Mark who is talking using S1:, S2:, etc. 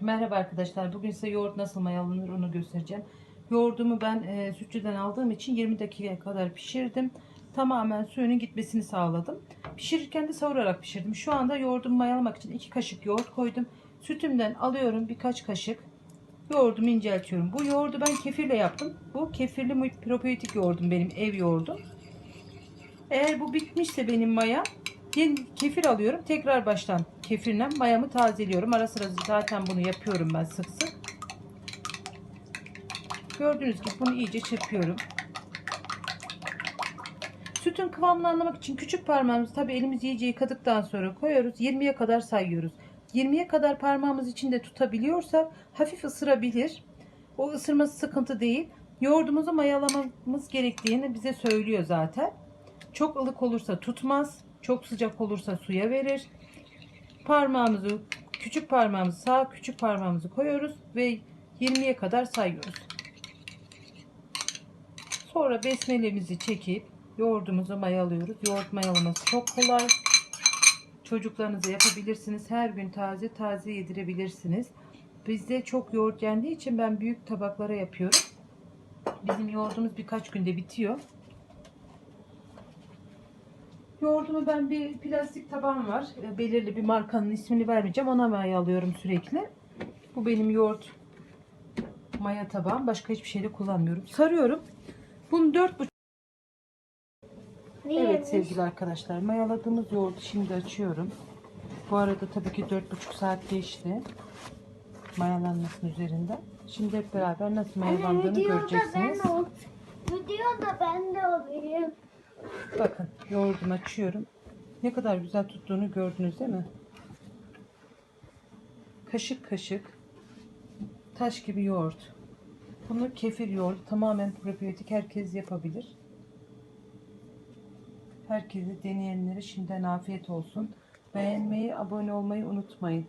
S1: Merhaba arkadaşlar. Bugün size yoğurt nasıl mayalanır onu göstereceğim. Yoğurdumu ben e, sütçüden aldığım için 20 dakikaya kadar pişirdim. Tamamen suyunun gitmesini sağladım. Pişirirken de savurarak pişirdim. Şu anda yoğurdumu mayalamak için 2 kaşık yoğurt koydum. Sütümden alıyorum birkaç kaşık. Yoğurdumu inceltiyorum. Bu yoğurdu ben kefirle yaptım. Bu kefirli probiyotik yoğurdum benim ev yoğurdum. Eğer bu bitmişse benim maya kefir alıyorum. Tekrar baştan kefirle mayamı tazeliyorum. Ara sıra zaten bunu yapıyorum ben sık sık. Gördüğünüz gibi bunu iyice çırpıyorum. Sütün kıvamını anlamak için küçük parmağımızı tabi elimizi iyice yıkadıktan sonra koyuyoruz. 20'ye kadar sayıyoruz. 20'ye kadar parmağımız içinde tutabiliyorsak hafif ısırabilir. O ısırması sıkıntı değil. Yoğurdumuzu mayalamamız gerektiğini bize söylüyor zaten. Çok ılık olursa tutmaz. Çok sıcak olursa suya verir. Parmağımızı, küçük parmağımızı sağ küçük parmağımızı koyuyoruz ve 20'ye kadar sayıyoruz. Sonra besmelemizi çekip yoğurdumuzu mayalıyoruz. Yoğurt mayalaması çok kolay. Çocuklarınıza yapabilirsiniz. Her gün taze taze yedirebilirsiniz. Bizde çok yoğurt yendiği için ben büyük tabaklara yapıyorum. Bizim yoğurdumuz birkaç günde bitiyor. Yoğurdumu ben bir plastik taban var. E, Belirli bir markanın ismini vermeyeceğim. Ona mayalıyorum sürekli. Bu benim yoğurt maya tabağım. Başka hiçbir şeyde kullanmıyorum. Sarıyorum. Bunu 4,5 Evet sevgili arkadaşlar mayaladığımız yoğurdu şimdi açıyorum. Bu arada tabii ki 4,5 saat geçti. Mayalanmasının üzerinden. Şimdi hep beraber nasıl mayalandığını göreceksiniz.
S2: ol. Videoda ben de olayım.
S1: Bakın yoğurdumu açıyorum. Ne kadar güzel tuttuğunu gördünüz değil mi? Kaşık kaşık taş gibi yoğurt. Bunu kefir yoğurt tamamen probiyotik herkes yapabilir. Herkese deneyenlere şimdiden afiyet olsun. Beğenmeyi, abone olmayı unutmayın.